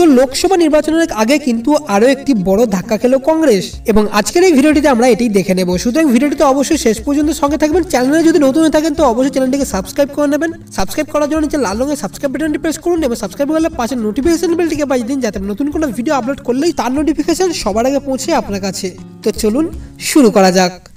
তো লোকসভা নির্বাচনের আগে কিন্তু আরও একটি বড় ধাক্কা খেলো কংগ্রেস। এবং আজকের এই ভিডিওটিতে আমরা এটাই দেখে নেব। সুতরাং ভিডিওটিতে অবশ্যই শেষ পর্যন্ত সঙ্গে থাকবেন। চ্যানেলে যদি নতুন হয়ে থাকেন তো অবশ্যই চ্যানেলটিকে সাবস্ক্রাইব করে নেবেন। সাবস্ক্রাইব করার জন্য নিচে লাল রঙের সাবস্ক্রাইব বাটনটি প্রেস করুন এবং সাবস্ক্রাইব করলে পাশে নোটিফিকেশন বেলটিকে বাজিয়ে দিন যাতে নতুন কোনো ভিডিও আপলোড করলেই তার নোটিফিকেশন সবার আগে পৌঁছে আপনার কাছে। তো চলুন শুরু করা যাক।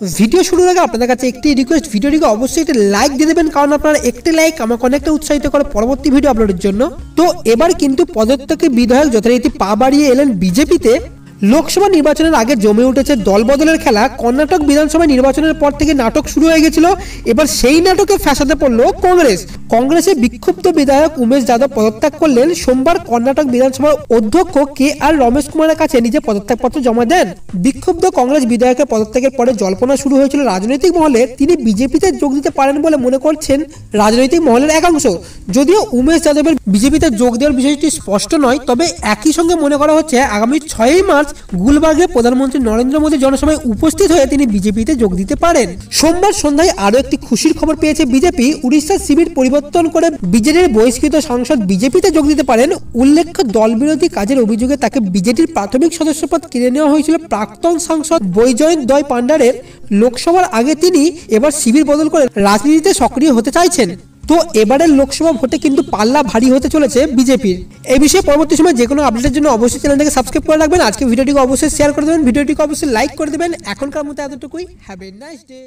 ভিডিও শুরুর আগে আপনাদের কাছে একটি রিকোয়েস্ট ভিডিওটিকে অবশ্যই একটি লাইক দিয়ে দেবেন, কারণ আপনারা একটি লাইক আমাকে অনেকটা উৎসাহিত করে পরবর্তী ভিডিও আপলোডের জন্য। তো এবার কিন্তু পদত্যাগী বিধায়ক যথারীতি পা বাড়িয়ে এলেন বিজেপিতে। লোকসভা নির্বাচনের আগে জমে উঠেছে দলবদলের খেলা। কর্ণাটক বিধানসভা নির্বাচনের পর থেকে নাটক শুরু হয়ে গেছিল। এবার সেই নাটকে ফ্যাসাতে পড়ল কংগ্রেস। কংগ্রেসের বিক্ষুব্ধ বিধায়ক উমেশ যাদব পদত্যাগ করলেন। সোমবার কর্ণাটক বিধানসভার অধ্যক্ষ কে আর রমেশ কুমারের কাছে নিজে পদত্যাগপত্র জমা দেন। বিক্ষুব্ধ কংগ্রেস বিধায়কের পদত্যাগের পরে জল্পনা শুরু হয়েছিল রাজনৈতিক মহলে। তিনি বিজেপিতে যোগ দিতে পারেন বলে মনে করছেন রাজনৈতিক মহলের একাংশ। যদিও উমেশ যাদবের বিজেপিতে যোগ দেওয়ার বিষয়টি স্পষ্ট নয়, তবে একই সঙ্গে মনে করা হচ্ছে আগামী ছয়ই মার্চ গুলবার্গে প্রধানমন্ত্রী নরেন্দ্র মোদী জনসভায় উপস্থিত হয়ে তিনি বিজেপিতে যোগ দিতে পারেন। সোমবার সন্ধ্যায় আরও একটি খুশির খবর পেয়েছে বিজেপি। উড়িষ্যার শিবির পরিবর্তন করে বিজেডির বহিষ্কৃত সাংসদ বিজেপিতে যোগ দিতে পারেন। উল্লেখ্য, দলবিরোধী কাজের অভিযোগে তাকে বিজেপির প্রাথমিক সদস্যপদ কেড়ে নেওয়া হয়েছিল প্রাক্তন সাংসদ বৈজয়ন্ত দয় পাণ্ডারের। লোকসভার আগে তিনি এবার শিবির বদল করে রাজনীতিতে সক্রিয় হতে চাইছেন। তো এবারের লোকসভা ভোটে কিন্তু পাল্লা ভারী হতে চলেছে বিজেপির। এই বিষয়ে পরবর্তী সময় যে কোনো আপডেটের জন্য অবশ্যই চ্যানেলটাকে সাবস্ক্রাইব করে রাখবেন। আজকে ভিডিওটিকে অবশ্যই শেয়ার করে দেবেন। ভিডিওটিকে অবশ্যই লাইক করে দেবেন। এখনকার মতো এতটুকুই। Have a nice day